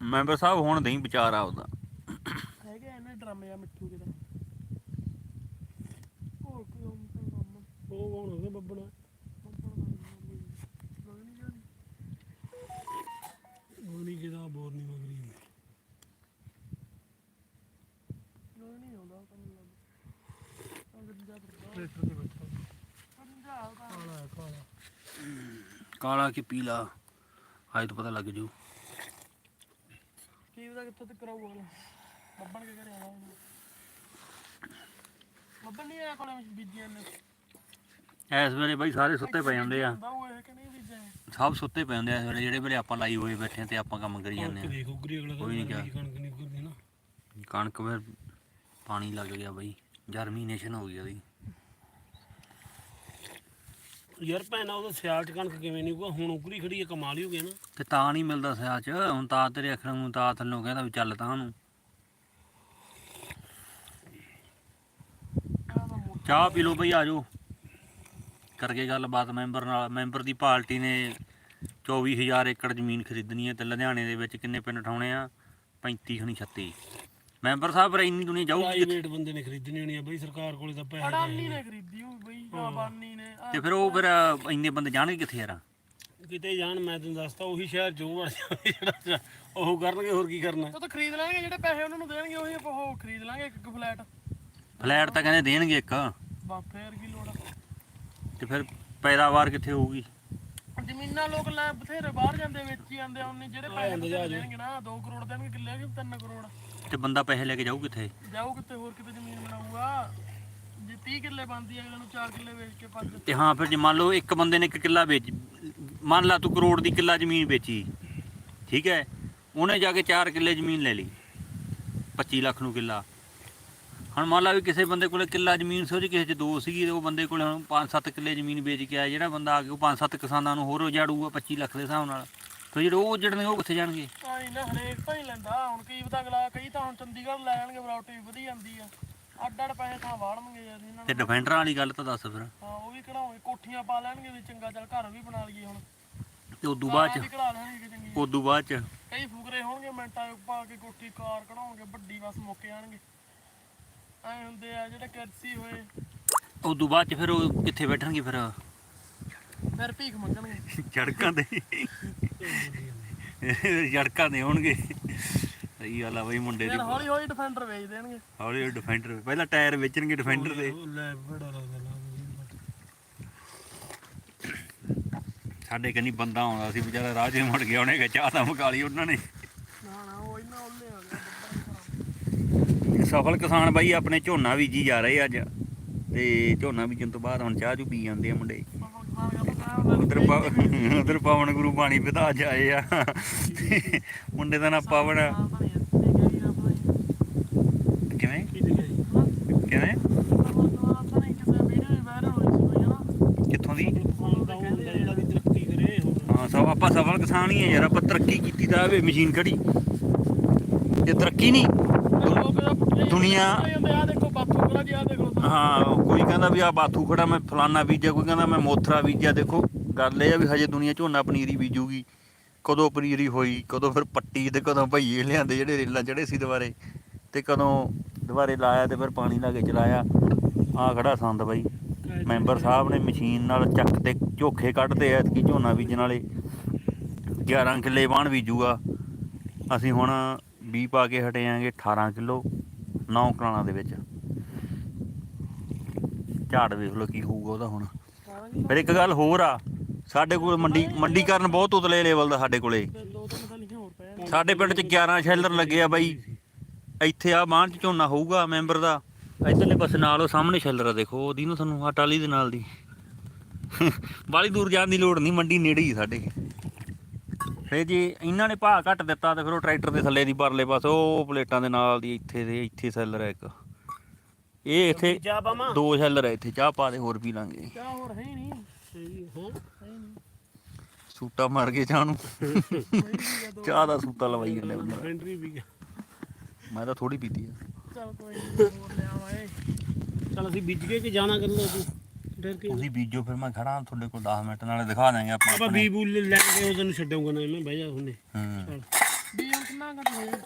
Member ਸਾਹਿਬ ਹੁਣ ਨਹੀਂ ਵਿਚਾਰ ਆਉਦਾ ਹੈਗੇ ਇਹਨੇ ਡਰਾਮੇ ਆ ਮਿੱਠੂ ਉਹ ਕੰਮ। ਉਹ ਬੱਬਣਾ। ਉਹ ਕਿਦਾ ਬੋਰ ਨਹੀਂ ਮਗਰੀ ਕੋਈ ਨਹੀਂ ਆਉਂਦਾ ਕੰਮ ਲੱਗ ਅੰਦਰ ਜਾ ਟਰੈਕਟਰ ਤੇ ਬੈਠਾ। ਪੰਜਾਬ ਦਾ ਕਾਲਾ ਕਾਲਾ। ਕਾਲਾ ਕਿ ਪੀਲਾ ਅੱਜ ਤੋਂ ਪਤਾ ਲੱਗ ਜੂ। ਕਿੱਥੋਂ ਤੱਕ ਕਰਾਊਗਾ ਬੱਬਣ ਕੇ ਘਰੇ ਆਉਣਾ ਬੱਬਣ ਨਹੀਂ ਆਇਆ ਕੋਲੇ ਬੀਜੀਆਂ ਨੇ। ਇਸ ਵੇਲੇ ਬਾਈ ਸਾਰੇ ਸੁੱਤੇ ਪਏ ਜਾਂਦੇ ਆ। ਬਾਉ ਇਹ ਕਿ ਨਹੀਂ ਬੀਜਿਆ ਸਭ ਸੁੱਤੇ ਪਏ ਹੁੰਦੇ ਆ ਇਸ ਵੇਲੇ ਜਿਹੜੇ ਵੇਲੇ ਆਪਾਂ ਲਾਈ ਹੋਏ ਬੈਠੇ ਆ ਤੇ ਆਪਾਂ ਕੰਮ ਕਰੀ ਜਾਂਦੇ ਕਣਕ ਦੇਖ ਉਗਰੀ ਅਗਲਾ ਕੋਈ ਨੀ ਕਿਹਾ। ਕਣਕ ਨਹੀਂ ਉਗਰਦੀ ਨਾ। ਆ ਕਣਕ ਫਿਰ ਪਾਣੀ ਲੱਗ ਗਿਆ ਬਾਈ। ਜਰਮੀਨੇਸ਼ਨ ਹੋ ਗਈ ਉਹਦੀ ਯਾਰ ਭੈਣਾ, ਉਹਦਾ ਸਿਆਲ ਚ ਕਣਕ ਕਿਵੇਂ ਨਹੀਂ ਉਗਾ ਹੁਣ ਉਗਰੀ ਖੜੀ ਹੈ ਕਮਾਲ ਹੀ ਹੋ ਗਿਆ ਨਾ। ਤੇ ਤਾਂ ਨਹੀਂ ਮਿਲਦਾ ਸਿਆ ਹੁਣ ਤਾਂ ਤੇਰੇ ਅੱਖਰਾਂ ਨੂੰ ਤਾਂ ਥੱਲੋਂ ਕਹਿੰਦਾ ਵੀ ਚੱਲ ਤਾਂ ਨੂੰ ਚਾਹ ਪੀ ਲਓ ਬਈ ਆਜੋ ਕਰਕੇ ਗੱਲਬਾਤ ਮੈਂਬਰ ਨਾਲ। ਮੈਂਬਰ ਦੀ ਪਾਰਟੀ ਨੇ 24000 ਏਕੜ ਜ਼ਮੀਨ ਖਰੀਦਣੀ ਹੈ ਤੇ ਲੁਧਿਆਣੇ ਦੇ ਵਿੱਚ ਕਿੰਨੇ ਪਿੰਡ ਠਾਉਣੇ ਆ? 35 ਖਣੀ 36 ਮੈਂਬਰ ਸਾਹਿਬ ਪਰ ਇੰਨੀ ਦੁਨੀਆ ਜਾਊਗੀ ਕਿੱਥੇ? ਪ੍ਰਾਈਵੇਟ ਬੰਦੇ ਨੇ ਖਰੀਦਣੀ ਹੋਣੀ ਆ ਬਈ ਸਰਕਾਰ ਕੋਲੇ ਤਾਂ ਪੈਸੇ ਅਡਾਨੀ ਨੇ ਖਰੀਦੀ ਹੋਈ ਬਈ ਜਾਂ ਬਾਨੀ ਨੇ। ਤੇ ਫਿਰ ਉਹ ਫਿਰ ਇੰਨੇ ਬੰਦੇ ਜਾਣਗੇ ਕਿੱਥੇ ਯਾਰ? ਕਿਤੇ ਜਾਣ ਮੈਂ ਤੈਨੂੰ ਦੱਸਤਾ ਉਹੀ ਸ਼ਹਿਰ ਜੋ ਵੜ ਜਾਵੇ ਜਿਹੜਾ ਉਹ ਕਰਨਗੇ ਹੋਰ ਕੀ ਕਰਨਾ? ਉਹ ਤਾਂ ਖਰੀਦ ਲਾਂਗੇ ਜਿਹੜੇ ਪੈਸੇ ਉਹਨਾਂ ਨੂੰ ਦੇਣਗੇ ਉਹੀ ਉਹ ਖਰੀਦ ਲਾਂਗੇ ਇੱਕ ਇੱਕ ਫਲੈਟ। ਫਲੈਟ ਤਾਂ ਕਹਿੰਦੇ ਦੇਣਗੇ ਇੱਕ। ਬਾ ਫੇਰ ਕੀ ਲੋੜ ਆ? ਤੇ ਫਿਰ ਪੈਦਾਵਾਰ ਕਿੱਥੇ ਹੋਊਗੀ? ਜ਼ਮੀਨਾਂ ਲੋਕ ਲੈ ਬਥੇਰੇ ਬਾਹਰ ਜਾਂਦੇ ਵੇਚੀ ਜਾਂਦੇ ਉਹਨੇ ਜਿਹੜੇ ਪੈਸੇ ਦੇਣਗੇ ਨਾ 2 ਕਰੋੜ ਦੇਣਗੇ ਕਿੱਲੇ ਕਿ 3 ਕਰੋੜ। ਤੇ ਬੰਦਾ ਪੈਸੇ ਲੈ ਕੇ ਜਾਊ ਕਿੱਥੇ? ਜਾਊ ਕਿਤੇ ਹੋਰ ਕਿਤੇ ਜ਼ਮੀਨ ਬਣਾਊਗਾ। ਜੇ 30 ਕਿੱਲੇ ਬਣਦੀ ਹੈ ਅਗਲੇ ਨੂੰ 4 ਕਿੱਲੇ ਵੇਚ ਕੇ ਪੰਜ ਤੇ ਹਾਂ ਫਿਰ ਜੇ ਮੰਨ ਲਓ ਇੱਕ ਬੰਦੇ ਨੇ ਇੱਕ ਕਿੱਲਾ ਵੇਚ ਮੰਨ ਲਾ ਤੂੰ ਕਰੋੜ ਦੀ ਕਿੱਲਾ ਜ਼ਮੀਨ ਵੇਚੀ ਠੀਕ ਹੈ? ਉਹਨੇ ਜਾ ਕੇ 4 ਕਿੱਲੇ ਜ਼ਮੀਨ ਲੈ ਲਈ 25 ਲੱਖ ਨੂੰ ਕਿੱਲਾ। ਹੁਣ ਮੰਨ ਲਾ ਵੀ ਕਿਸੇ ਬੰਦੇ ਕੋਲੇ ਕਿੱਲਾ ਜ਼ਮੀਨ ਸੀ ਉਹਦੀ ਕਿਸੇ 'ਚ ਦੋ ਸੀਗੀ ਤੇ ਉਹ ਬੰਦੇ ਕੋਲੇ ਹੁਣ 5-7 ਕਿੱਲੇ ਜ਼ਮੀਨ ਵੇਚ ਕੇ ਆਇਆ ਜਿਹੜਾ ਬੰਦਾ ਆ ਕੇ ਉਹ 5-7 ਕਿਸਾਨਾਂ ਨੂੰ ਹੋਰ ਉਜਾੜੂਗਾ 25 ਲੱਖ ਦੇ ਹਿਸਾਬ ਨਾਲ। ਤੇ ਜਿਹੜੇ ਉਹ ਉਜੜਨੇ ਉਹ ਕਿੱਥੇ ਜਾਣਗੇ? ਆਈ ਨਾ ਹਰੇਕ ਤਾਂ ਹੀ ਲੈਂਦਾ ਹੁਣ ਕੀ ਪਤਾ ਅਗਲਾ ਕਈ ਤਾਂ ਹੁਣ ਚੰਡੀਗੜ੍ਹ ਲੈ ਜਾਣਗੇ ਵਰਾਇਟੀ ਵਧੀ ਜਾਂਦੀ ਆ। ਅੱਡ ਅੱਡ ਪੈਸੇ ਤਾਂ ਵਾੜਨਗੇ ਯਾਰ ਇਹਨਾਂ ਤੇ ਨੂੰ ਡਿਫੈਂਡਰਾਂ ਵਾਲੀ ਗੱਲ ਤਾਂ ਦੱਸ ਫਿਰ। ਹਾਂ ਉਹ ਵੀ ਕਢਾਉਣਗੇ ਕੋਠੀਆਂ ਪਾ ਲੈਣਗੇ ਵੀ ਚੰਗਾ ਚੱਲ ਘਰ ਵੀ ਬਣਾ ਲਈਏ ਹੁਣ। ਤੇ ਉਦੋਂ ਬਾਅਦ ਕਾਰਾਂ ਵੀ ਚ ਕਢਾ ਲੈਣਗੇ ਚੰਗੀ। ਉਦੋਂ ਬਾਅਦ ਚ? ਕਈ ਫੁਕਰੇ ਹੋਣਗੇ ਮਿੰਟਾਂ 'ਚ ਪਾ ਕੇ ਕੋਠੀ ਕਾਰ ਕਢਾਉਣਗੇ ਵੱਡੀ ਬਸ ਮੁੱਕ ਜਾਣਗੇ। ਐ ਹੁੰਦੇ ਆ ਜਿਹੜੇ ਕਰਸੀ ਹੋਏ। ਉਦੋਂ ਬਾਅਦ ਚ ਫਿਰ ਉਹ ਕਿੱਥੇ ਬੈਠਣਗੇ ਫਿਰ? ਫਿਰ ਭੀਖ ਮੰਗਣਗੇ। ਸੜਕਾਂ ਤੇ ਸੜਕਾਂ ਦੇ ਹੋਣਗੇ। ਸਹੀ ਗੱਲ ਆ ਬਈ ਮੁੰਡੇ ਦੀ ਫਿਰ ਹੌਲੀ ਹੌਲੀ ਡਿਫੈਂਡਰ ਵੇਚ ਦੇਣਗੇ। ਹੌਲੀ ਡਿਫੈਂਡਰ ਪਹਿਲਾਂ ਟਾਇਰ ਵੇਚਣਗੇ ਡਿਫੈਂਡਰ ਦੇ। ਉਹ ਲੈ ਬੜਾ ਲੱਗਦਾ ਨਾ ਸਾਡੇ ਕੰਨੀ ਬੰਦਾ ਆਉਂਦਾ ਸੀ ਵਿਚਾਰਾ ਰਾਹ 'ਚ ਹੀ ਮੁੜ ਗਿਆ ਉਹਨੇ ਕਿਹਾ ਚਾਹ ਤਾਂ ਮੁਕਾ ਲਈ ਉਹਨਾਂ ਨਾ ਨਾ ਉਹ ਇਹਨਾਂ ਉੱਲੇ ਆ ਗਿਆ ਸਫਲ ਕਿਸਾਨ ਬਾਈ ਆਪਣੇ ਝੋਨਾ ਬੀਜੀ ਜਾ ਰਹੇ ਅੱਜ। ਤੇ ਝੋਨਾ ਬੀਜਣ ਤੋਂ ਬਾਅਦ ਹੁਣ ਚਾਹ ਚੂ ਪੀ ਜਾਂਦੇ ਆ ਮੁੰਡੇ। ਉਧਰ ਉਧਰ ਪਵਨ ਗੁਰੂ ਪਾਣੀ ਵਧਾ ਜਾਏ ਆ। ਮੁੰਡੇ ਦਾ ਨਾ ਪਵਨ ਕਿਵੇਂ? ਕਿਵੇਂ? ਕਿੱਥੋਂ ਦੀ? ਹਾਂ, ਸਭ ਆਪਾਂ ਸਫਲ ਕਿਸਾਨ ਹੀ ਆ ਯਾਰ, ਆਪਾਂ ਤਰੱਕੀ ਕੀਤੀ ਤਾਂ ਆਵੇ, ਮਸ਼ੀਨ ਖੜੀ। ਇਹ ਤਰੱਕੀ ਨਹੀਂ ਦੁਨੀਆ- ਆ ਦੇਖੋ ਬਾਥੂ ਕਰਾ ਜੀ ਆ ਦੇਖੋ। ਹਾਂ ਕੋਈ ਕਹਿੰਦਾ ਵੀ ਆ ਬਾਥੂ ਖੜਾ ਮੈਂ ਫਲਾਨਾ ਬੀਜਿਆ ਕੋਈ ਕਹਿੰਦਾ ਮੈਂ ਮੋਥਰਾ ਬੀਜਿਆ। ਦੇਖੋ ਗੱਲ ਇਹ ਆ ਵੀ ਹਜੇ ਦੁਨੀਆ ਝੋਨਾ ਪਨੀਰੀ ਬੀਜੂਗੀ। ਕਦੋਂ ਪਨੀਰੀ ਹੋਈ ਕਦੋਂ ਫਿਰ ਪੱਟੀ ਤੇ ਕਦੋਂ ਭਈਏ ਲਿਆਂਦੇ ਜਿਹੜੇ ਰੇਲਾਂ ਚੜੇ ਸੀ ਦੁਬਾਰੇ। ਤੇ ਕਦੋਂ ਦੁਬਾਰੇ ਲਾਇਆ ਤੇ ਫਿਰ ਪਾਣੀ ਲਾ ਕੇ ਚਲਾਇਆ। ਆ ਖੜਾ ਸੰਦ ਬਾਈ। ਮੈਂਬਰ ਸਾਹਿਬ ਨੇ ਮਸ਼ੀਨ ਨਾਲ ਚੱਕ ਤੇ ਝੋਖੇ ਕੱਢਦੇ ਐ ਕਿ ਝੋਨਾ ਬੀਜਣ ਵਾਲੇ। 11 ਕਿੱਲੇ ਬਾਣ ਬੀਜੂਗਾ। ਅਸੀਂ ਹੁਣ 20 ਪਾ ਕੇ ਹਟੇ ਆਂਗੇ 18 ਕਿਲੋ। 9 ਕਣਾਲਾਂ ਦੇ ਵਿੱਚ। ਝਾੜ ਵੇਖ ਲਓ ਕੀ ਹੋਊਗਾ ਉਹਦਾ ਹੁਣ। ਫਿਰ ਇੱਕ ਗੱਲ ਹੋਰ ਆ, ਸਾਡੇ ਕੋਲ ਮੰਡੀ ਮੰਡੀਕਰਨ ਬਹੁਤ ਉਤਲੇ ਲੈਵਲ ਦਾ ਸਾਡੇ ਕੋਲੇ। ਸਾਡੇ ਪਿੰਡ 'ਚ 11 ਸ਼ੈਲਰ ਲੱਗੇ ਆ ਬਾਈ। ਇੱਥੇ ਆ ਬਾਣ 'ਚ ਝੋਨਾ ਹੋਊਗਾ ਮੈਂਬਰ ਦਾ। ਇਧਰਲੇ ਪਾਸੇ ਨਾਲ ਉਹ ਸਾਹਮਣੇ ਸ਼ੈਲਰ ਆ ਦੇਖੋ, ਉਹਦੀ ਨੂੰ ਤੁਹਾਨੂੰ ਆ ਟਾਲੀ ਦੇ ਨਾਲ ਦੀ। ਬਾਲੀ ਦੂਰ ਜਾਣ ਦੀ ਲੋੜ ਨਹੀਂ, ਮੰਡੀ ਨੇੜੇ ਹੀ ਸਾਡੇ। ਫੇ ਜੇ ਇਹਨਾਂ ਨੇ ਭਾਅ ਘੱਟ ਦਿੱਤਾ ਤੇ ਫਿਰ ਉਹ ਟਰੈਕਟਰ ਦੇ ਥੱਲੇ ਦੀ ਪਰਲੇ ਪਾਸੇ ਉਹ ਪਲੇਟਾਂ ਦੇ ਨਾਲ ਦੀ ਇੱਥੇ ਦੇ ਇੱਥੇ ਸ਼ੈਲਰ ਹੈ ਇੱਕ। ਇਹ ਇੱਥੇ ਪਾਵਾਂ ਦੋ ਸ਼ੈਲਰ ਹੈ ਇੱਥੇ ਚਾਹ ਪਾ ਦੇ ਹੋਰ ਪੀ ਲਾਂਗੇ। ਚਾਹ ਹੋਰ ਹੈ ਹੀ ਨਹੀਂ। ਹਾਂ ਹੈ ਹੀ ਨਹੀਂ ਸੂਟਾ ਮਾਰ ਕੇ ਚਾਹ ਨੂੰ। ਚਾਹ ਦਾ ਸੂਟਾ ਲਵਾਈ ਜਾਂਦੇ ਬੰਦਾ ਫੈਂਟਰੀ ਵੀ ਗਿਆ। ਮੈਂ ਤਾਂ ਥੋੜੀ ਪੀਤੀ ਆ। ਚਲ ਕੋਈ ਹੋਰ ਲੈ ਆਵਾਂਗੇ। ਚਲ ਅਸੀਂ ਬੀਜ ਕੇ ਕਿ ਜਾਣਾ ਕਰ ਲੋ ਤੂੰ ਡਰ ਕੇ। ਤੁਸੀਂ ਬੀਜੋ ਫਿਰ ਮੈਂ ਖੜਾ ਤੁਹਾਡੇ ਕੋਲ 10 ਮਿੰਟ ਨਾਲੇ ਦਿਖਾ ਦਾਂਗੇ ਆਪਾਂ ਆਪਾਂ ਬੀ ਬੂਲ ਲੈ ਕੇ ਉਹ ਤੈਨੂੰ ਛੱਡਾਂਗਾ ਨਾ ਮੈਂ ਬਹਿ ਜਾ ਹੁੰਨੇ ਹੂੰ। ਵੀ ਹੁਣ ਕਿੰਨਾ ਘੱਟ ਹੋਇਆ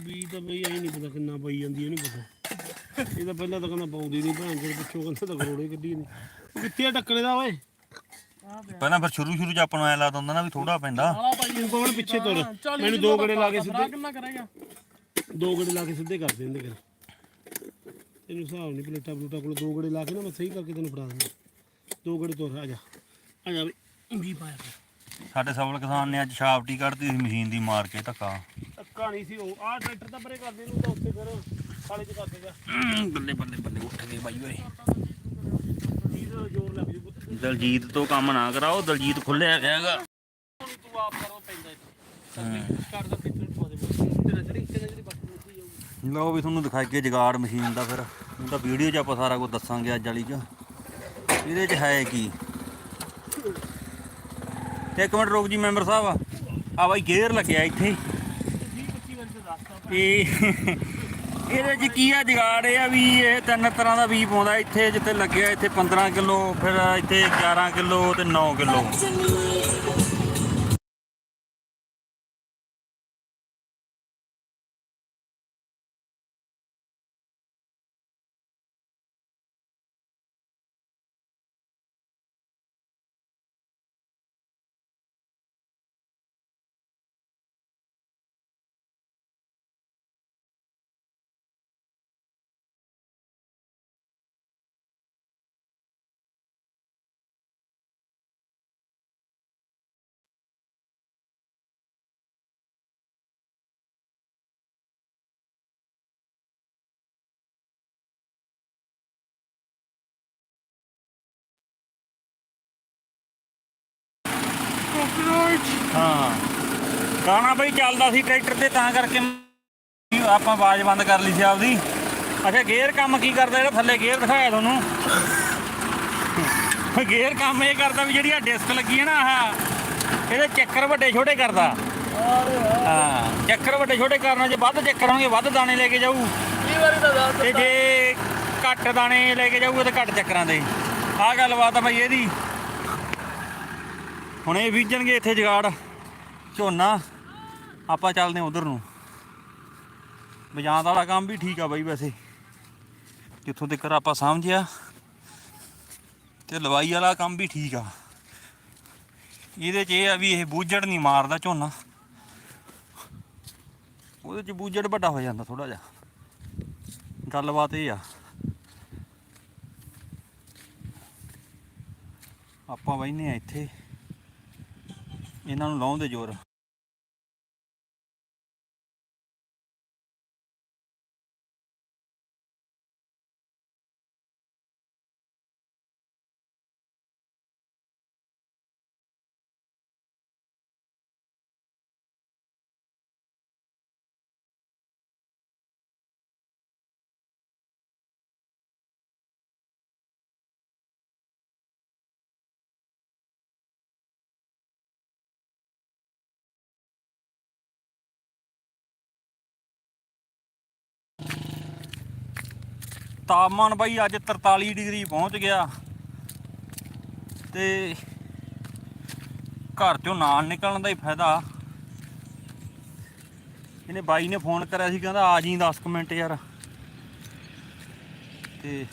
ਵੀ ਤਾਂ ਬਈ ਐ ਨਹੀਂ ਪਤਾ ਕਿੰਨਾ ਪਈ ਜਾਂਦੀ ਇਹ ਨਹੀਂ ਪਤਾ। ਇਹ ਤਾਂ ਪਹਿਲਾਂ ਤਾਂ ਕਹਿੰਦਾ ਪਾਉਂਦੀ ਨਹੀਂ ਭੈਣ ਪਿੱਛੋਂ ਕਹਿੰਦਾ ਤਾਂ ਕਰੋੜੇ ਕੱਢੀ ਨਹੀਂ। ਉਹ ਕਿੱਥੇ ਆ ਟੱਕਰੇ ਦਾ ਓਏ? ਪਹਿਲਾਂ ਫਿਰ ਸ਼ੁਰੂ ਸ਼ੁਰੂ ਚ ਆਪਾਂ ਨੂੰ ਐ ਲੱਗਦਾ ਹੁੰਦਾ ਨਾ ਵੀ ਥੋੜਾ ਪੈਂਦਾ। ਆਲਾ ਭਾਈ ਤੂੰ ਕੋਲ ਪਿੱਛੇ ਤੁਰ? ਚਾਲੀ ਮੈਨੂੰ ਦੋ ਗੜੇ ਲਾ ਕੇ ਸਿੱਧੇ। ਕਿੰਨਾ ਕਰੇਗਾ? ਦੋ ਗੜੇ ਲਾ ਕੇ ਸਿੱਧੇ ਕਰ ਦਿੰਦੇ ਕਰ ਇਹਨੂੰ ਹਿਸਾਬ ਨਹੀਂ ਪਲੇਟਾ ਪਲੂਟਾ ਕੋਲ ਦੋ ਗੜੇ ਲਾ ਕੇ ਨਾ ਮੈਂ ਸਹੀ ਕਰਕੇ ਤੈਨੂੰ ਫੜਾ ਦਿੰਦਾ। ਦੋ ਗੜੇ ਤੁਰ ਆ ਜਾ। ਆ ਜਾ ਬਈ ਵੀ ਪਾਇਆ ਕਰ। ਸਾਡੇ ਸਫਲ ਕਿਸਾਨ ਨੇ ਅੱਜ ਛਾਪਟੀ ਕੱਢਤੀ ਸੀ ਮਸ਼ੀਨ ਦੀ ਮਾਰ ਕੇ ਧੱਕਾ। ਧੱਕਾ ਨਹੀਂ ਸੀ ਉਹ। ਆਹ ਟਰੈਕਟਰ ਤਾਂ ਪਰੇ ਕਰ ਦੇ ਨੂੰ ਤਾਂ ਉੱਥੇ ਫਿਰ ਖਾਲੇ ਚ ਕਰ ਦੇਗਾ। ਬੱਲੇ ਬੱਲੇ ਬੱਲੇ ਉੱਠ ਗਏ ਬਾਈ ਓਏ। ਇਹਦਾ ਜ਼ੋਰ ਲੱਗ ਜੂ ਪੁੱਤ। ਦਲਜੀਤ ਤੋਂ ਕੰਮ ਨਾ ਕਰਾਓ ਦਲਜੀਤ ਖੁੱਲਿਆ ਹੈਗਾ। ਹੁਣ ਤੂੰ ਆਪ ਕਰੋ ਪੈਂਦਾ ਇੱਥੇ। ਕਰ ਦਾ ਪਿੱਛੇ ਪਾ ਦੇ ਤੇਰਾ ਚੜੀ ਤੇਰਾ ਜਿਹੜੀ ਲਓ ਵੀ ਤੁਹਾਨੂੰ ਦਿਖਾਈਏ ਜਗਾੜ ਮਸ਼ੀਨ ਦਾ ਫਿਰ। ਹੁਣ ਤਾਂ ਵੀਡੀਓ 'ਚ ਆਪਾਂ ਸਾਰਾ ਕੁਝ ਦੱਸਾਂਗੇ ਅੱਜ ਵਾਲੀ 'ਚ। ਇਹਦੇ 'ਚ ਹੈ ਕੀ? ਇੱਕ ਮਿੰਟ ਰੁਕ ਜੀ ਮੈਂਬਰ ਸਾਹਿਬ। ਆ ਬਾਈ ਗੇਅਰ ਲੱਗਿਆ ਇੱਥੇ। ਇਹ ਇਹਦੇ 'ਚ ਕੀ ਆ ਜਗਾੜ? ਇਹ ਆ ਵੀ ਇਹ ਤਿੰਨ ਤਰ੍ਹਾਂ ਦਾ ਬੀਜ ਪਾਉਂਦਾ। ਇੱਥੇ ਜਿੱਥੇ ਲੱਗਿਆ, ਇੱਥੇ 15 ਕਿਲੋ, ਫਿਰ ਇੱਥੇ 11 ਕਿਲੋ ਤੇ 9 ਕਿਲੋ। ਹਾਂ। ਗਾਣਾ ਬਈ ਚੱਲਦਾ ਸੀ ਟਰੈਕਟਰ ਤੇ ਤਾਂ ਕਰਕੇ ਆਪਾਂ ਆਵਾਜ਼ ਬੰਦ ਕਰ ਲਈ ਸੀ ਆਪਦੀ। ਅੱਛਾ ਗੇਅਰ ਕੰਮ ਕੀ ਕਰਦਾ ਜਿਹੜਾ ਥੱਲੇ ਗੇਅਰ ਦਿਖਾਇਆ ਤੁਹਾਨੂੰ? ਗੇਅਰ ਕੰਮ ਇਹ ਕਰਦਾ ਵੀ ਜਿਹੜੀ ਆ ਡਿਸਕ ਲੱਗੀ ਹੈ ਨਾ ਆਹ ਇਹਦੇ ਚੱਕਰ ਵੱਡੇ ਛੋਟੇ ਕਰਦਾ। ਹਾਂ ਚੱਕਰ ਵੱਡੇ ਛੋਟੇ ਕਰਨਾ ਜੇ ਵੱਧ ਚੱਕਰ ਹੋਣਗੇ ਵੱਧ ਦਾਣੇ ਲੈ ਕੇ ਜਾਊ। ਤੇ ਜੇ ਘੱਟ ਦਾਣੇ ਲੈ ਕੇ ਜਾਊਗਾ ਤੇ ਘੱਟ ਚੱਕਰਾਂ ਦੇ। ਆਹ ਗੱਲਬਾਤ ਆ ਬਈ ਇਹਦੀ। ਹੁਣ ਇਹ ਬੀਜਣਗੇ ਇੱਥੇ ਜਗਾੜ, ਝੋਨਾ। ਆਪਾਂ ਚੱਲਦੇ ਉਧਰ ਨੂੰ। ਬਜਾਂਦ ਵਾਲਾ ਕੰਮ ਵੀ ਠੀਕ ਆ ਬਾਈ ਵੈਸੇ। ਜਿੱਥੋਂ ਤੱਕ ਆਪਾਂ ਸਮਝਿਆ, ਤੇ ਲਵਾਈ ਵਾਲਾ ਕੰਮ ਵੀ ਠੀਕ ਆ। ਇਹਦੇ 'ਚ ਇਹ ਆ ਵੀ ਇਹ ਬੂਝੜ ਨਹੀਂ ਮਾਰਦਾ ਝੋਨਾ। ਉਹਦੇ 'ਚ ਬੂਝੜ ਵੱਡਾ ਹੋ ਜਾਂਦਾ ਥੋੜਾ ਜਿਹਾ। ਗੱਲਬਾਤ ਇਹ ਆ। ਆਪਾਂ ਬੈਠਨੇ ਆ ਇੱਥੇ। ਇਹਨਾਂ ਨੂੰ ਲਾਉਣ ਦੇ ਜ਼ੋਰ। ਤਾਪਮਾਨ ਬਾਈ ਅੱਜ 43 ਡਿਗਰੀ ਪਹੁੰਚ ਗਿਆ। ਤੇ ਘਰ ਚੋਂ ਨਾਲ ਨਿਕਲਣ ਦਾ ਹੀ ਫਾਇਦਾ। ਇਹਨੇ ਬਾਈ ਨੇ ਫੋਨ ਕਰਿਆ ਸੀ, ਕਹਿੰਦਾ ਆ ਜੀ 10 ਕੁ ਮਿੰਟ ਯਾਰ। ਤੇ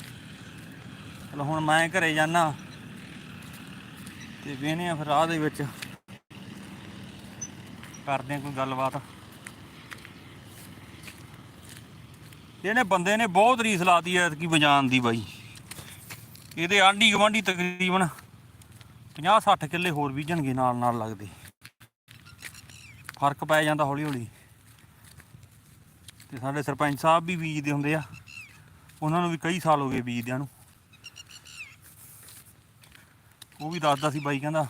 ਚਲੋ ਹੁਣ ਮੈਂ ਘਰੇ ਜਾਣਾ ਤੇ ਵੇਹਨੇ ਆ ਫਿਰ ਰਾਹ ਦੇ ਵਿੱਚ। ਕਰਦੇ ਆ ਕੋਈ ਗੱਲਬਾਤ। ਇਹਨੇ ਬੰਦੇ ਨੇ ਬਹੁਤ ਰੀਸ ਲਾਤੀ ਐ ਕਿ ਬਜਾਨ ਦੀ ਬਾਈ। ਇਹਦੇ ਆਂਢੀ ਗਵਾਂਢੀ ਤਕਰੀਬਨ 50 60 ਕਿੱਲੇ ਹੋਰ ਬੀਜਣਗੇ ਨਾਲ ਨਾਲ ਲੱਗਦੇ। ਫ਼ਰਕ ਪੈ ਜਾਂਦਾ ਹੌਲੀ ਹੌਲੀ ਤੇ ਸਾਡੇ ਸਰਪੰਚ ਸਾਹਿਬ ਵੀ ਬੀਜਦੇ ਹੁੰਦੇ ਆ। ਉਹਨਾਂ ਨੂੰ ਵੀ ਕਈ ਸਾਲ ਹੋ ਗਏ ਬੀਜਦਿਆਂ ਨੂੰ। ਉਹ ਵੀ ਦੱਸਦਾ ਸੀ ਬਾਈ ਕਹਿੰਦਾ,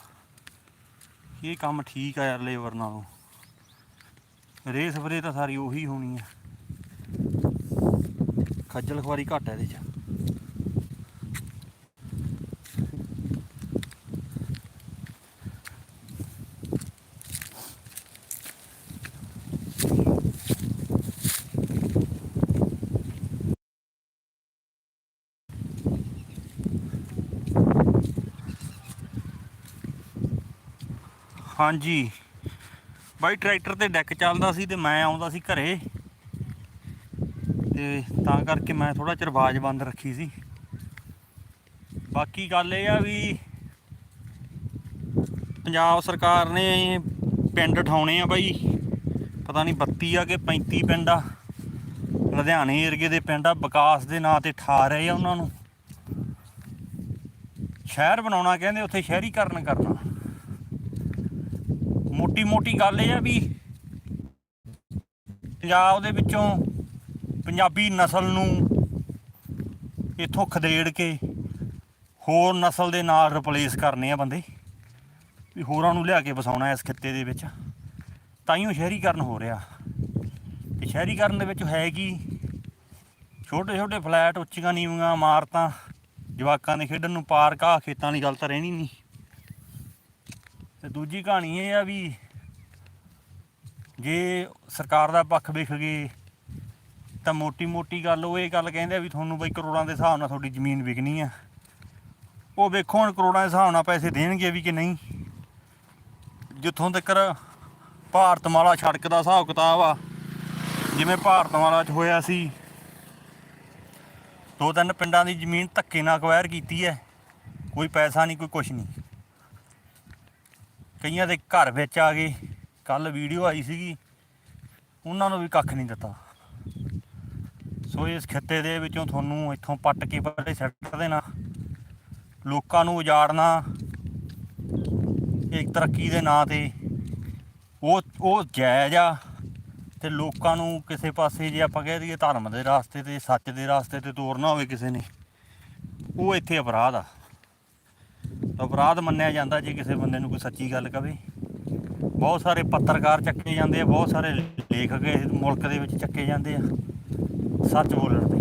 ਇਹ ਕੰਮ ਠੀਕ ਆ ਯਾਰ ਲੇਬਰ ਨਾਲੋਂ। ਰੇ ਸਪਰੇ ਤਾਂ ਸਾਰੀ ਉਹੀ ਹੋਣੀ ਆ। ਖੱਜਲ ਖਵਾਰੀ ਘੱਟ ਹੈ ਇਹਦੇ ਚ। ਹਾਂਜੀ। ਬਾਈ, ਟਰੈਕਟਰ ਤੇ ਡੈਕ ਚੱਲਦਾ ਸੀ ਤੇ ਮੈਂ ਆਉਂਦਾ ਸੀ ਘਰੇ। ਤੇ ਤਾਂ ਕਰਕੇ ਮੈਂ ਥੋੜਾ ਚਿਰ ਆਵਾਜ਼ ਬੰਦ ਰੱਖੀ ਸੀ। ਬਾਕੀ ਗੱਲ ਇਹ ਆ ਵੀ ਪੰਜਾਬ ਸਰਕਾਰ ਨੇ ਪਿੰਡ ਠਾਉਣੇ ਆ ਬਾਈ। ਪਤਾ ਨਹੀਂ 32 ਆ ਕਿ 35 ਪਿੰਡ ਆ। ਲੁਧਿਆਣੇ ਏਰੀਏ ਦੇ ਪਿੰਡ ਆ, ਵਿਕਾਸ ਦੇ ਨਾਂ ਤੇ ਠਾ ਰਹੇ ਆ ਉਹਨਾਂ ਨੂੰ। ਸ਼ਹਿਰ ਬਣਾਉਣਾ ਕਹਿੰਦੇ, ਉੱਥੇ ਸ਼ਹਿਰੀਕਰਨ ਕਰਨਾ। ਮੋਟੀ ਮੋਟੀ ਗੱਲ ਇਹ ਆ ਵੀ ਪੰਜਾਬ ਦੇ ਵਿੱਚੋਂ ਪੰਜਾਬੀ ਨਸਲ ਨੂੰ ਇੱਥੋਂ ਖਦੇੜ ਕੇ ਹੋਰ ਨਸਲ ਦੇ ਨਾਲ ਰਿਪਲੇਸ ਕਰਨੇ ਆ ਬੰਦੇ। ਵੀ ਹੋਰਾਂ ਨੂੰ ਲਿਆ ਕੇ ਵਸਾਉਣਾ ਇਸ ਖਿੱਤੇ ਦੇ ਵਿੱਚ। ਤਾਈਓ ਸ਼ਹਿਰੀਕਰਨ ਹੋ ਰਿਹਾ। ਤੇ ਸ਼ਹਿਰੀਕਰਨ ਦੇ ਵਿੱਚ ਹੈ ਕੀ? ਛੋਟੇ ਛੋਟੇ ਫਲੈਟ, ਉੱਚੀਆਂ ਨੀਵੀਆਂ ਇਮਾਰਤਾਂ, ਜਵਾਕਾਂ ਦੇ ਖੇਡਣ ਨੂੰ ਪਾਰਕ ਆ ਖੇਤਾਂ ਦੀ ਗੱਲ ਤਾਂ ਰਹਿਣੀ ਨਹੀਂ। ਤੇ ਦੂਜੀ ਕਹਾਣੀ ਇਹ ਆ ਵੀ ਜੇ ਸਰਕਾਰ ਦਾ ਪੱਖ ਵੇਖ ਗਏ ਤਾਂ ਮੋਟੀ ਮੋਟੀ ਗੱਲ, ਉਹ ਇਹ ਗੱਲ ਕਹਿੰਦੇ ਆ ਵੀ ਤੁਹਾਨੂੰ ਬਈ ਕਰੋੜਾਂ ਦੇ ਹਿਸਾਬ ਨਾਲ ਤੁਹਾਡੀ ਜ਼ਮੀਨ ਵਿਕਣੀ ਆ। ਉਹ ਵੇਖੋ ਹੁਣ ਕਰੋੜਾਂ ਦੇ ਹਿਸਾਬ ਨਾਲ ਪੈਸੇ ਦੇਣਗੇ ਵੀ ਕਿ ਨਹੀਂ। ਜਿੱਥੋਂ ਤੱਕ ਭਾਰਤਮਾਲਾ ਸੜਕ ਦਾ ਹਿਸਾਬ ਕਿਤਾਬ ਆ, ਜਿਵੇਂ ਭਾਰਤਮਾਲਾ 'ਚ ਹੋਇਆ ਸੀ, ਦੋ ਤਿੰਨ ਪਿੰਡਾਂ ਦੀ ਜ਼ਮੀਨ ਧੱਕੇ ਨਾਲ ਅਕਵਾਇਰ ਕੀਤੀ ਹੈ ਕੋਈ ਪੈਸਾ ਨਹੀਂ, ਕੋਈ ਕੁਛ ਨਹੀਂ। ਕਈਆਂ ਦੇ ਘਰ ਵਿੱਚ ਆ ਗਏ ਕੱਲ ਵੀਡੀਓ ਆਈ ਸੀਗੀ, ਉਹਨਾਂ ਨੂੰ ਵੀ ਕੱਖ ਨਹੀਂ ਦਿੱਤਾ। ਸੋ ਇਸ ਖਿੱਤੇ ਦੇ ਵਿੱਚੋਂ ਤੁਹਾਨੂੰ ਇੱਥੋਂ ਪੱਟ ਕੇ ਪਰੇ ਸੱਟ ਦੇਣਾ। ਲੋਕਾਂ ਨੂੰ ਉਜਾੜਨਾ, ਇੱਕ ਤਰੱਕੀ ਦੇ ਨਾਂ ਤੇ। ਉਹ ਉਹ ਜਾਇਜ਼ ਆ ਤੇ ਲੋਕਾਂ ਨੂੰ ਕਿਸੇ ਪਾਸੇ ਜੇ ਆਪਾਂ ਕਹਿ ਦਈਏ ਧਰਮ ਦੇ ਰਾਸਤੇ ਤੇ, ਸੱਚ ਦੇ ਰਾਸਤੇ ਤੇ ਤੋਰਨਾ ਹੋਵੇ ਕਿਸੇ ਨੇ, ਉਹ ਇੱਥੇ ਅਪਰਾਧ ਆ। ਅਪਰਾਧ ਮੰਨਿਆ ਜਾਂਦਾ ਜੇ ਕਿਸੇ ਬੰਦੇ ਨੂੰ ਕੋਈ ਸੱਚੀ ਗੱਲ ਕਵੇ। ਬਹੁਤ ਸਾਰੇ ਪੱਤਰਕਾਰ ਚੱਕੇ ਜਾਂਦੇ ਆ, ਬਹੁਤ ਸਾਰੇ ਲੇਖਕ ਇਸ ਮੁਲਕ ਦੇ ਵਿੱਚ ਚੱਕੇ ਜਾਂਦੇ ਆ। ਸੱਚ ਬੋਲਣ ਤੇ।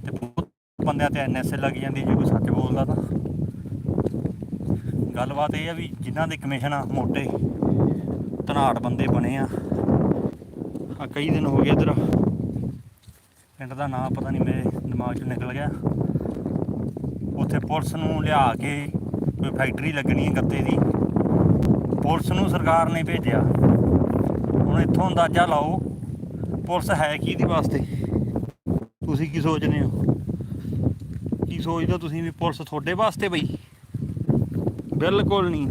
ਤੇ ਬਹੁਤ ਬੰਦਿਆਂ ਤੇ ਐਨਐਸਏ ਲੱਗ ਜਾਂਦੀ ਜੇ ਕੋਈ ਸੱਚ ਬੋਲਦਾ ਤਾਂ। ਗੱਲਬਾਤ ਇਹ ਆ ਵੀ ਜਿਨ੍ਹਾਂ ਦੇ ਕਮਿਸ਼ਨ ਆ, ਮੋਟੇ, ਧਨਾੜ ਬੰਦੇ ਬਣੇ ਆ। ਆ ਕਈ ਦਿਨ ਹੋ ਗਏ ਇਧਰ। ਪਿੰਡ ਦਾ ਨਾਮ ਪਤਾ ਨਹੀਂ ਮੇਰੇ ਦਿਮਾਗ ਚੋਂ ਨਿਕਲ ਗਿਆ। ਉੱਥੇ ਪੁਲਿਸ ਨੂੰ ਲਿਆ ਕੇ ਕੋਈ ਫੈਕਟਰੀ ਲੱਗਣੀ ਹੈ ਗੱਤੇ ਦੀ। ਪੁਲਿਸ ਨੂੰ ਸਰਕਾਰ ਨੇ ਭੇਜਿਆ। ਹੁਣ ਇੱਥੋਂ ਅੰਦਾਜ਼ਾ ਲਾਓ ਪੁਲਿਸ ਹੈ ਕੀ ਦੀ ਵਾਸਤੇ? ਤੁਸੀਂ ਕੀ ਸੋਚਦੇ ਹੋ? ਕੀ ਸੋਚਦੇ ਹੋ ਤੁਸੀਂ ਵੀ ਪੁਲਿਸ ਤੁਹਾਡੇ ਵਾਸਤੇ ਬਈ? ਬਿਲਕੁਲ ਨਹੀਂ।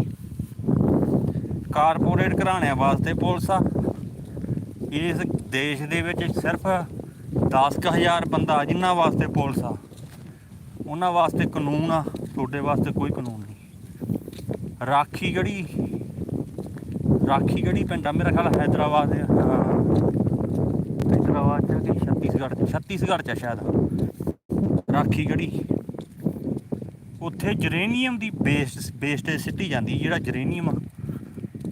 ਕਾਰਪੋਰੇਟ ਘਰਾਣਿਆਂ ਵਾਸਤੇ ਪੁਲਿਸ ਆ। ਇਸ ਦੇਸ਼ ਦੇ ਵਿੱਚ ਸਿਰਫ 10000 ਬੰਦਾ ਜਿਨ੍ਹਾਂ ਵਾਸਤੇ ਪੁਲਿਸ ਆ, ਉਹਨਾਂ ਵਾਸਤੇ ਕਾਨੂੰਨ ਆ, ਤੁਹਾਡੇ ਵਾਸਤੇ ਕੋਈ ਕਾਨੂੰਨ ਨਹੀਂ। ਰਾਖੀ ਗੜੀ ਰਾਖੀ ਗੜੀ ਪਿੰਡ ਆ, ਮੇਰਾ ਖਿਆਲ ਹੈਦਰਾਬਾਦ ਦੇ ਆ ਕਿ ਛੱਤੀਸਗੜ੍ਹ ਚ ਛੱਤੀਸਗੜ੍ਹ ਚ ਆ ਸ਼ਾਇਦ। ਰਾਖੀ ਗੜੀ। ਉੱਥੇ ਜਰੇਨੀਅਮ ਦੀ ਬੇਸ ਬੇਸਟੇਜ ਸਿੱਟੀ ਜਾਂਦੀ, ਜਿਹੜਾ ਜਰੇਨੀਅਮ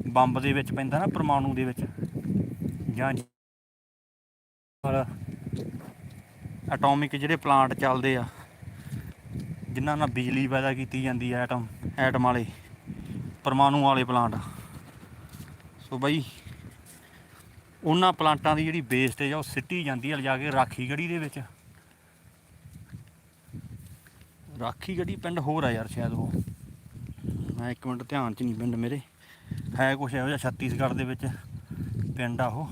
ਬੰਬ ਦੇ ਵਿੱਚ ਪੈਂਦਾ ਨਾ, ਪਰਮਾਣੂ ਦੇ ਵਿੱਚ। ਜਾਂ ਐਟੋਮਿਕ ਜਿਹੜੇ ਪਲਾਂਟ ਚੱਲਦੇ ਆ, ਜਿਨ੍ਹਾਂ ਨਾਲ ਬਿਜਲੀ ਪੈਦਾ ਕੀਤੀ ਜਾਂਦੀ ਐਟਮ ਐਟਮ ਵਾਲੇ, ਪਰਮਾਣੂ ਵਾਲੇ ਪਲਾਂਟ ਸੋ ਬਈ ਉਹਨਾਂ ਪਲਾਂਟਾਂ ਦੀ ਜਿਹੜੀ ਵੇਸਟੇਜ ਆ ਉਹ ਸਿੱਟੀ ਜਾਂਦੀ ਹੈ ਲਿਜਾ ਕੇ ਰਾਖੀ ਗੜੀ ਦੇ ਵਿੱਚ। ਰਾਖੀ ਗੜੀ ਪਿੰਡ ਹੋਰ ਆ ਯਾਰ ਸ਼ਾਇਦ ਉਹ। ਮੈਂ ਇੱਕ ਮਿੰਟ ਧਿਆਨ 'ਚ ਨਹੀਂ ਪਿੰਡ ਮੇਰੇ। ਹੈ ਕੁਛ ਇਹੋ ਜਿਹਾ ਛੱਤੀਸਗੜ੍ਹ ਦੇ ਵਿੱਚ ਪਿੰਡ ਆ ਉਹ।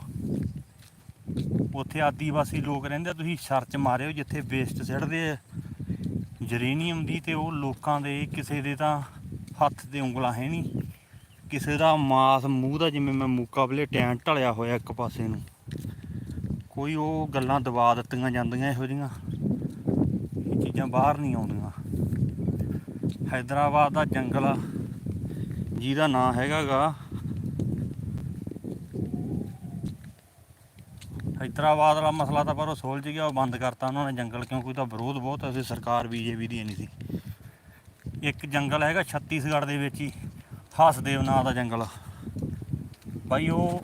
ਉੱਥੇ ਆਦੀਵਾਸੀ ਲੋਕ ਰਹਿੰਦੇ ਆ, ਤੁਸੀਂ ਸਰਚ ਮਾਰਿਓ ਜਿੱਥੇ ਵੇਸਟ ਸਿੱਟਦੇ ਆ। ਜਰੇਨੀਅਮ ਦੀ ਤੇ ਉਹ ਲੋਕਾਂ ਦੇ, ਕਿਸੇ ਦੇ ਤਾਂ ਹੱਥ ਤੇ ਉਂਗਲਾਂ ਹੈ ਨਹੀਂ। ਕਿਸੇ ਦਾ ਮਾਸ ਮੂੰਹ ਦਾ ਜਿਵੇਂ ਮੈਂ ਮੁਕਾਬਲੇ ਟੈਂ ਢਲਿਆ ਹੋਇਆ ਇੱਕ ਪਾਸੇ ਨੂੰ। ਕੋਈ ਉਹ ਗੱਲਾਂ ਦਬਾ ਦਿੱਤੀਆਂ ਜਾਂਦੀਆਂ ਇਹੋ ਜਿਹੀਆਂ। ਇਹ ਚੀਜ਼ਾਂ ਬਾਹਰ ਨਹੀਂ ਆਉਂਦੀਆਂ। ਹੈਦਰਾਬਾਦ ਦਾ ਜੰਗਲ ਆ, ਜਿਹਦਾ ਨਾਂ ਹੈਗਾਗਾ ਹੈਦਰਾਬਾਦ ਵਾਲਾ ਮਸਲਾ ਤਾਂ ਪਰ ਉਹ ਸੋਲਝ ਗਿਆ, ਉਹ ਬੰਦ ਕਰਤਾ ਉਹਨਾਂ ਨੇ ਜੰਗਲ, ਕਿਉਂਕਿ ਉਹਦਾ ਵਿਰੋਧ ਬਹੁਤ ਸੀ ਸਰਕਾਰ ਬੀਜੇਪੀ ਦੀ ਨਹੀਂ ਸੀ। ਇੱਕ ਜੰਗਲ ਹੈਗਾ ਛੱਤੀਸਗੜ੍ਹ ਦੇ ਵਿੱਚ ਹੀ। ਹਸਦੇਵ ਨਾਂ ਦਾ ਜੰਗਲ। ਬਾਈ, ਉਹ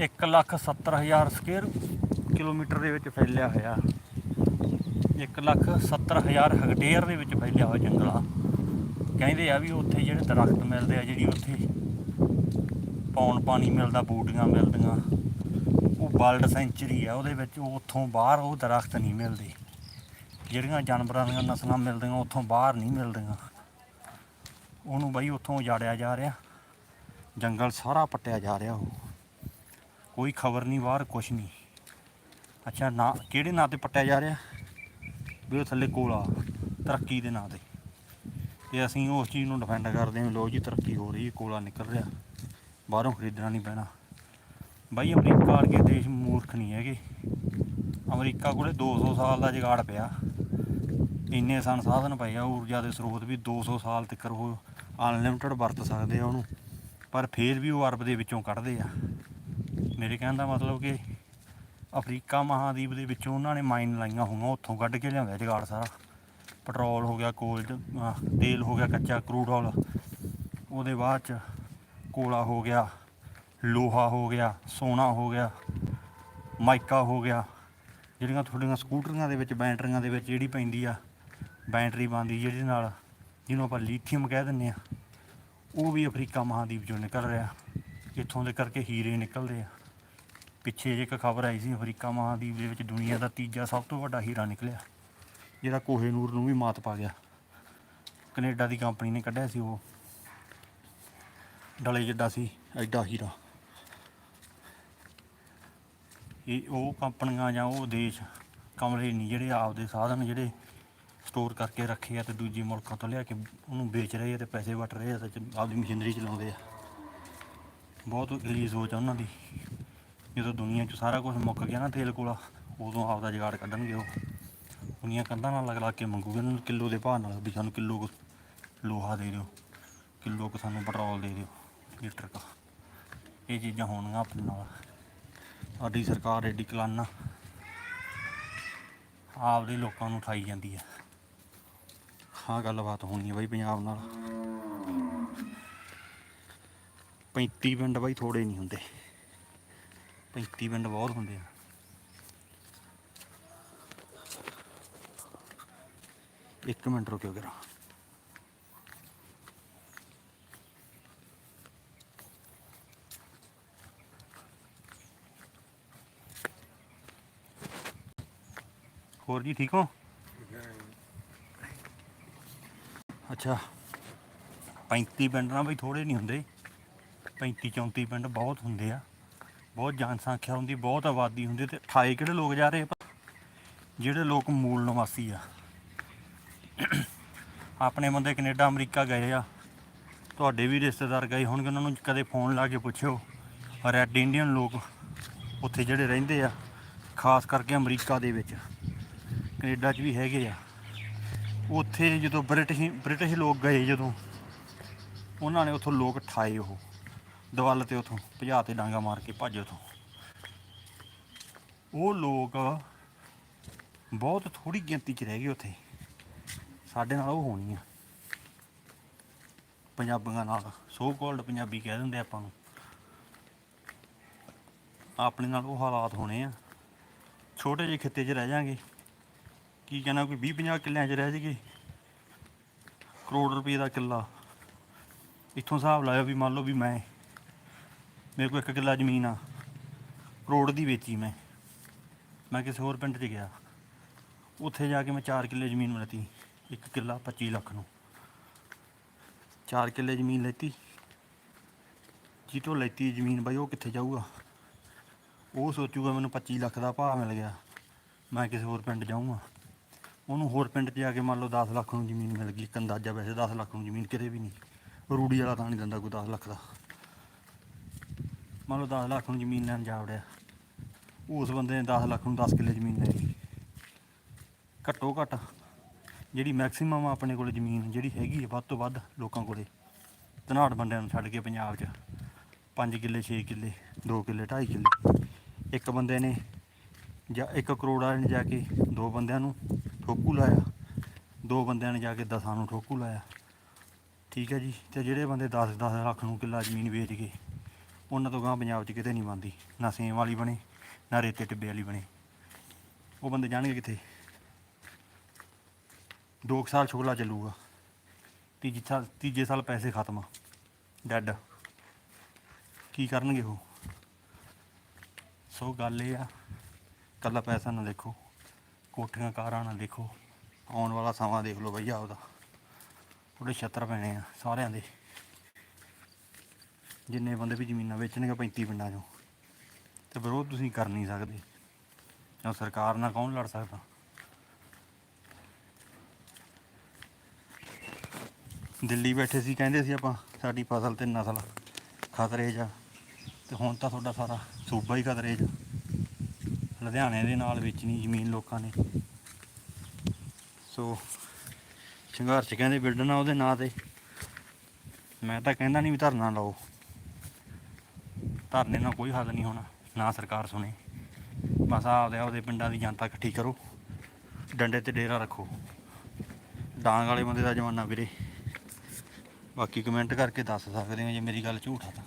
170000 ਸਕੁਅਰ ਕਿਲੋਮੀਟਰ ਦੇ ਵਿੱਚ ਫੈਲਿਆ ਹੋਇਆ। 170000 ਹੈਕਟੇਅਰ ਦੇ ਵਿੱਚ ਫੈਲਿਆ ਹੋਇਆ ਜੰਗਲ ਆ। ਕਹਿੰਦੇ ਆ ਵੀ ਉੱਥੇ ਜਿਹੜੇ ਦਰਖਤ ਮਿਲਦੇ ਆ, ਜਿਹੜੀ ਉੱਥੇ ਪੌਣ ਪਾਣੀ ਮਿਲਦਾ, ਬੂਟੀਆਂ ਮਿਲਦੀਆਂ, ਉਹ ਵਰਲਡ ਸੈਂਚਰੀ ਆ, ਉਹਦੇ ਵਿੱਚ ਉਹ ਉੱਥੋਂ ਬਾਹਰ ਉਹ ਦਰਖਤ ਨਹੀਂ ਮਿਲਦੇ। ਜਿਹੜੀਆਂ ਜਾਨਵਰਾਂ ਦੀਆਂ ਨਸਲਾਂ ਮਿਲਦੀਆਂ ਉੱਥੋਂ ਬਾਹਰ ਨਹੀਂ ਮਿਲਦੀਆਂ। ਉਹਨੂੰ ਬਾਈ ਉੱਥੋਂ ਉਜਾੜਿਆ ਜਾ ਰਿਹਾ। ਜੰਗਲ ਸਾਰਾ ਪੱਟਿਆ ਜਾ ਰਿਹਾ ਉਹ। ਕੋਈ ਖਬਰ ਨਹੀਂ, ਬਾਹਰ ਕੁਛ ਨਹੀਂ। ਅੱਛਾ, ਨਾ, ਕਿਹੜੇ ਨਾਂ ਤੇ ਪੱਟਿਆ ਜਾ ਰਿਹਾ? ਵੀ ਉਹ ਥੱਲੇ ਕੋਲਾ ਤਰੱਕੀ ਦੇ ਨਾਂ ਤੇ। ਤੇ ਅਸੀਂ ਉਸ ਚੀਜ਼ ਨੂੰ ਡਿਫੈਂਡ ਕਰਦੇ ਹਾਂ ਲੋ ਜੀ, ਤਰੱਕੀ ਹੋ ਰਹੀ ਹੈ, ਕੋਲਾ ਨਿਕਲ ਰਿਹਾ। ਬਾਹਰੋਂ ਖਰੀਦਣਾ ਨਹੀਂ ਪੈਣਾ। ਬਾਈ, ਅਮਰੀਕਾ ਵਰਗੇ ਦੇਸ਼ ਮੂਰਖ ਨਹੀਂ ਹੈਗੇ। ਅਮਰੀਕਾ ਕੋਲੇ 200 ਸਾਲ ਦਾ ਜਗਾੜ ਪਿਆ। ਇੰਨੇ ਸੰਸਾਧਨ ਪਏ ਆ, ਊਰਜਾ ਦੇ ਸਰੋਤ ਵੀ 200 ਸਾਲ ਤੱਕ ਉਹ ਅਨਲਿਮਟਿਡ ਵਰਤ ਸਕਦੇ ਆ ਉਹਨੂੰ, ਪਰ ਫੇਰ ਵੀ ਉਹ ਅਰਬ ਦੇ ਵਿੱਚੋਂ ਕੱਢਦੇ ਆ। ਮੇਰੇ ਕਹਿਣ ਦਾ ਮਤਲਬ ਕਿ ਅਫਰੀਕਾ ਮਹਾਦੀਪ ਦੇ ਵਿੱਚੋਂ ਉਹਨਾਂ ਨੇ ਮਾਈਨ ਲਾਈਆਂ ਹੋਈਆਂ, ਉੱਥੋਂ ਕੱਢ ਕੇ ਲਿਆਉਂਦਾ ਜੁਗਾੜ ਸਾਰਾ। ਪੈਟਰੋਲ ਹੋ ਗਿਆ, ਕੋਲ ਤੇਲ ਹੋ ਗਿਆ, ਕੱਚਾ ਕਰੂਡ ਆਇਲ ਉਹਦੇ ਬਾਅਦ ਚ ਕੋਲਾ ਹੋ ਗਿਆ, ਲੋਹਾ ਹੋ ਗਿਆ, ਸੋਨਾ ਹੋ ਗਿਆ, ਮਾਈਕਾ ਹੋ ਗਿਆ। ਜਿਹੜੀਆਂ ਤੁਹਾਡੀਆਂ ਸਕੂਟਰੀਆਂ ਦੇ ਵਿੱਚ, ਬੈਟਰੀਆਂ ਦੇ ਵਿੱਚ ਜਿਹੜੀ ਪੈਂਦੀ ਆ ਬੈਟਰੀ ਬਣਦੀ ਜਿਹਦੇ ਨਾਲ, ਜਿਹਨੂੰ ਆਪਾਂ ਲੀਥੀਅਮ ਕਹਿ ਦਿੰਦੇ ਆ। ਉਹ ਵੀ ਅਫਰੀਕਾ ਮਹਾਦੀਪ ਚੋਂ ਨਿਕਲ ਰਿਹਾ। ਇੱਥੋਂ ਦੇ ਕਰਕੇ ਹੀਰੇ ਨਿਕਲਦੇ ਆ। ਪਿੱਛੇ ਜੇ ਇੱਕ ਖਬਰ ਆਈ ਸੀ, ਅਫਰੀਕਾ ਮਹਾਦੀਪ ਦੇ ਵਿੱਚ ਦੁਨੀਆ ਦਾ ਤੀਜਾ ਸਭ ਤੋਂ ਵੱਡਾ ਹੀਰਾ ਨਿਕਲਿਆ। ਜਿਹੜਾ ਕੋਹੇਨੂਰ ਨੂੰ ਵੀ ਮਾਤ ਪਾ ਗਿਆ। ਕੈਨੇਡਾ ਦੀ ਕੰਪਨੀ ਨੇ ਕੱਢਿਆ ਸੀ ਉਹ। ਡਲੇ ਜਿੱਡਾ ਸੀ, ਐਡਾ ਹੀਰਾ। ਇਹ ਉਹ ਕੰਪਨੀਆਂ ਜਾਂ ਉਹ ਦੇਸ਼ ਕਮਰੇ ਨਹੀਂ, ਜਿਹੜੇ ਆਪਦੇ ਸਾਧਨ ਜਿਹੜੇ ਸਟੋਰ ਕਰਕੇ ਰੱਖੇ ਆ ਤੇ ਦੂਜੇ ਮੁਲਕਾਂ ਤੋਂ ਲਿਆ ਕੇ ਉਹਨੂੰ ਵੇਚ ਰਹੇ ਆ ਤੇ ਪੈਸੇ ਵਟ ਰਹੇ ਆ ਤੇ ਚ- ਆਪਦੀ ਮਸ਼ੀਨਰੀ ਚਲਾਉਂਦੇ ਆ। ਬਹੁਤ ਗਲੀ ਸੋਚ ਆ ਉਹਨਾਂ ਦੀ। ਜਦੋਂ ਦੁਨੀਆ 'ਚ ਸਾਰਾ ਕੁਝ ਮੁੱਕ ਗਿਆ ਨਾ ਤੇਲ ਕੋਲਾ, ਉਦੋਂ ਆਪਦਾ ਜੁਗਾੜ ਕੱਢਣਗੇ ਉਹ। ਦੁਨੀਆ ਕੰਧਾਂ ਨਾਲ ਲੱਗ ਲਾ ਕੇ ਮੰਗੂਗੇ, ਉਹਨਾਂ ਨੂੰ ਕਿਲੋ ਦੇ ਭਾਅ ਨਾਲ ਵੀ ਸਾਨੂੰ ਕਿਲੋ ਕੁ ਲੋਹਾ ਦੇ ਦਿਓ, ਕਿਲੋ ਕੁ ਸਾਨੂੰ ਪੈਟਰੋਲ ਦੇ ਦਿਓ, ਲੀਟਰ ਕਾ। ਇਹ ਚੀਜ਼ਾਂ ਹੋਣਗੀਆਂ ਆਪਣੇ ਨਾਲ। ਸਾਡੀ ਸਰਕਾਰ ਐਡੀ ਕਲਾਨਾ ਆਪਦੇ ਲੋਕਾਂ ਨੂੰ ਉਠਾਈ ਜਾਂਦੀ ਹੈ ਹਾਂ, ਗੱਲਬਾਤ ਹੋਣੀ ਹੈ ਬਾਈ ਪੰਜਾਬ ਨਾਲ। 35 ਪਿੰਡ ਬਾਈ ਥੋੜੇ ਨਹੀਂ ਹੁੰਦੇ। 35 ਪਿੰਡ ਬਹੁਤ ਹੁੰਦੇ ਆ। ਇੱਕ ਮਿੰਟ ਰੁਕਿਓ ਜਰਾ। ਹੋਰ ਜੀ ਠੀਕ ਹੋ? ਅੱਛਾ। 35 ਪਿੰਡ ਨਾ ਬਈ ਥੋੜੇ ਨਹੀਂ ਹੁੰਦੇ। 35 34 ਪਿੰਡ ਬਹੁਤ ਹੁੰਦੇ ਆ। ਬਹੁਤ ਜਨਸੰਖਿਆ ਹੁੰਦੀ, ਬਹੁਤ ਆਬਾਦੀ ਹੁੰਦੀ ਤੇ 28 ਕਿਹੜੇ ਲੋਕ ਜਾ ਰਹੇ ਆ ਪਤਾ? ਜਿਹੜੇ ਲੋਕ ਮੂਲ ਨਿਵਾਸੀ ਆ। ਆਪਣੇ ਬੰਦੇ ਕੈਨੇਡਾ, ਅਮਰੀਕਾ ਗਏ ਆ। ਤੁਹਾਡੇ ਵੀ ਰਿਸ਼ਤੇਦਾਰ ਗਏ ਹੋਣਗੇ, ਉਹਨਾਂ ਨੂੰ ਕਦੇ ਫੋਨ ਲਾ ਕੇ ਪੁੱਛਿਓ। ਰੈੱਡ ਇੰਡੀਅਨ ਲੋਕ ਉੱਥੇ ਜਿਹੜੇ ਰਹਿੰਦੇ ਆ, ਖਾਸ ਕਰਕੇ ਅਮਰੀਕਾ ਦੇ ਵਿੱਚ। ਕੈਨੇਡਾ 'ਚ ਵੀ ਹੈਗੇ ਆ। ਉੱਥੇ ਜਦੋਂ ਬ੍ਰਿਟਿਸ਼ ਬ੍ਰਿਟਿਸ਼ ਲੋਕ ਗਏ ਜਦੋਂ, ਉਹਨਾਂ ਨੇ ਉੱਥੋਂ ਲੋਕ ਠਾਏ ਉਹ, ਦਵਲ ਤੇ ਉੱਥੋਂ, ਭਜਾ ਤੇ ਡਾਂਗਾ ਮਾਰ ਕੇ ਭੱਜ ਉੱਥੋਂ। ਉਹ ਲੋਕ ਬਹੁਤ ਥੋੜੀ ਗਿਣਤੀ 'ਚ ਰਹਿ ਗਏ ਉੱਥੇ। ਸਾਡੇ ਨਾਲ ਉਹ ਹੋਣੀ ਆ। ਪੰਜਾਬੀਆਂ ਨਾਲ ਸੋ ਕਾਲਡ ਪੰਜਾਬੀ ਕਹਿ ਦਿੰਦੇ ਆਪਾਂ ਨੂੰ। ਆਪਣੇ ਨਾਲ ਉਹ ਹਾਲਾਤ ਹੋਣੇ ਆ। ਛੋਟੇ ਜਿਹੇ ਖਿੱਤੇ 'ਚ ਰਹਿ ਜਾਾਂਗੇ। ਕੀ ਕਹਿਣਾ, ਕੋਈ 20 50 ਕਿੱਲਿਆਂ 'ਚ ਰਹਿ ਜਾਈਏ ਕਰੋੜ ਰੁਪਏ ਦਾ ਕਿੱਲਾ। ਇੱਥੋਂ ਹਿਸਾਬ ਲਾਇਆ ਵੀ ਮੰਨ ਲਓ ਵੀ ਮੈਂ, ਮੇਰੇ ਕੋਲ ਇੱਕ ਕਿੱਲਾ ਜ਼ਮੀਨ ਆ। ਕਰੋੜ ਦੀ ਵੇਚੀ ਮੈਂ। ਮੈਂ ਕਿਸੇ ਹੋਰ ਪਿੰਡ 'ਚ ਗਿਆ। ਉੱਥੇ ਜਾ ਕੇ ਮੈਂ 4 ਕਿੱਲੇ ਜ਼ਮੀਨ ਮਿਲਤੀ ਇੱਕ ਕਿੱਲਾ 25 ਲੱਖ ਨੂੰ। 4 ਕਿੱਲੇ ਜ਼ਮੀਨ ਲੈਤੀ। ਜੀ ਤੋਂ ਲੈਤੀ ਜ਼ਮੀਨ ਬਾਈ, ਉਹ ਕਿੱਥੇ ਜਾਊਗਾ? ਉਹ ਸੋਚੂਗਾ ਮੈਨੂੰ 25 ਲੱਖ ਦਾ ਭਾਅ ਮਿਲ ਗਿਆ। ਮੈਂ ਕਿਸੇ ਹੋਰ ਪਿੰਡ ਜਾਊਂਗਾ। ਉਹਨੂੰ ਹੋਰ ਪਿੰਡ 'ਚ ਜਾ ਕੇ ਮੰਨ ਲਓ 10 ਲੱਖ ਨੂੰ ਜ਼ਮੀਨ ਮਿਲ ਗਈ, ਇੱਕ ਅੰਦਾਜ਼ਾ ਵੈਸੇ 10 ਲੱਖ ਨੂੰ ਜ਼ਮੀਨ ਕਿਤੇ ਵੀ ਨਹੀਂ। ਰੂੜੀ ਵਾਲਾ ਤਾਂ ਨਹੀਂ ਦਿੰਦਾ ਕੋਈ 10 ਲੱਖ ਦਾ। ਮੰਨ ਲਓ 10 ਲੱਖ ਨੂੰ ਜ਼ਮੀਨ ਲੈਣ ਜਾ ਵੜਿਆ। ਉਸ ਬੰਦੇ ਨੇ 10 ਲੱਖ ਨੂੰ 10 ਕਿੱਲੇ ਜ਼ਮੀਨ ਲੈ ਲਈ। ਘੱਟੋ ਘੱਟ ਜਿਹੜੀ ਮੈਕਸਿਮਮ ਆਪਣੇ ਕੋਲ ਜ਼ਮੀਨ, ਜਿਹੜੀ ਹੈਗੀ ਹੈ ਵੱਧ ਤੋਂ ਵੱਧ ਲੋਕਾਂ ਕੋਲੇ। ਧਨਾੜ ਬੰਦਿਆਂ ਨੂੰ ਛੱਡ ਕੇ ਪੰਜਾਬ 'ਚ 5 ਕਿੱਲੇ 6 ਕਿੱਲੇ 2 ਕਿੱਲੇ 2.5 ਕਿੱਲੇ। ਇੱਕ ਬੰਦੇ ਨੇ ਜਾਂ 1 ਕਰੋੜ ਵਾਲੇ ਨੇ ਜਾ ਕੇ ਦੋ ਬੰਦਿਆਂ ਨੂੰ ਠੋਕੂ ਲਾਇਆ। ਦੋ ਬੰਦਿਆਂ ਨੇ ਜਾ ਕੇ ਦਸਾਂ ਨੂੰ ਠੋਕੂ ਲਾਇਆ। ਠੀਕ ਹੈ ਜੀ, ਤੇ ਜਿਹੜੇ ਬੰਦੇ 10 10 ਲੱਖ ਨੂੰ ਕਿੱਲਾ ਜ਼ਮੀਨ ਵੇਚ ਗਏ, ਉਹਨਾਂ ਤੋਂ ਗਾਂ ਪੰਜਾਬ 'ਚ ਕਿਤੇ ਨਹੀਂ ਬਣਦੀ। ਨਾ ਸੇਮ ਵਾਲੀ ਬਣੇ, ਨਾ ਰੇਤੇ ਟਿੱਬੇ ਵਾਲੀ ਬਣੇ। ਉਹ ਬੰਦੇ ਜਾਣਗੇ ਕਿੱਥੇ? ਦੋ ਕੁ ਸਾਲ ਛੋਲਾ ਚੱਲੂਗਾ। ਤੀਜੀ ਸਾਲ, ਤੀਜੇ ਸਾਲ ਪੈਸੇ ਖਤਮ ਡੈਡ। ਕੀ ਕਰਨਗੇ ਉਹ? ਸੋ ਗੱਲ ਇਹ ਆ ਕੱਲਾ ਪੈਸਾ ਨਾ ਦੇਖੋ। ਕੋਠੀਆਂ, ਕਾਰਾਂ ਨਾ ਦੇਖੋ। ਆਉਣ ਵਾਲਾ ਸਮਾਂ ਦੇਖ ਲਓ ਭਈਆ ਉਹਦਾ। ਉਹਦੇ ਛੱਤਰ ਪੈਣੇ ਆ ਸਾਰਿਆਂ ਦੇ। ਜਿੰਨੇ ਬੰਦੇ ਵੀ ਜ਼ਮੀਨਾਂ ਵੇਚਣਗੇ 35 ਪਿੰਡਾਂ 'ਚੋਂ। ਤੇ ਵਿਰੋਧ ਤੁਸੀਂ ਕਰ ਨਹੀਂ ਸਕਦੇ। ਜਾਂ ਸਰਕਾਰ ਨਾਲ ਕੌਣ ਲੜ ਸਕਦਾ? ਦਿੱਲੀ ਬੈਠੇ ਸੀ, ਕਹਿੰਦੇ ਸੀ ਆਪਾਂ, ਸਾਡੀ ਫਸਲ ਤੇ ਨਸਲ ਖਤਰੇ 'ਚ ਤੇ ਹੁਣ ਤਾਂ ਤੁਹਾਡਾ ਸਾਰਾ ਸੂਬਾ ਹੀ ਖਤਰੇ 'ਚ ਲੁਧਿਆਣੇ ਦੇ ਨਾਲ ਵੇਚਣੀ ਜ਼ਮੀਨ ਲੋਕਾਂ ਨੇ। ਸੋ, ਸੰਘਰਸ਼ ਕਹਿੰਦੇ ਵਿੱਢਣਾ ਉਹਦੇ ਨਾਂ ਤੇ। ਮੈਂ ਤਾਂ ਕਹਿੰਦਾ ਨਹੀਂ ਵੀ ਧਰਨਾ ਲਾਓ। ਧਰਨੇ ਨਾਲ ਕੋਈ ਹੱਲ ਨਹੀਂ ਹੋਣਾ, ਨਾ ਸਰਕਾਰ ਸੁਣੇ। ਬਸ ਆਪਦੇ ਆਪਦੇ ਪਿੰਡਾਂ ਦੀ ਜਨਤਾ ਇਕੱਠੀ ਕਰੋ, ਡੰਡੇ ਤੇ ਡੇਰਾ ਰੱਖੋ। ਡਾਂਗ ਵਾਲੇ ਬੰਦੇ ਦਾ ਜ਼ਮਾਨਾ ਵੀਰੇ। ਬਾਕੀ ਕਮੈਂਟ ਕਰਕੇ ਦੱਸ ਸਕਦੇ ਹੋ ਜੇ ਮੇਰੀ ਗੱਲ ਝੂਠ ਆ ਤਾਂ।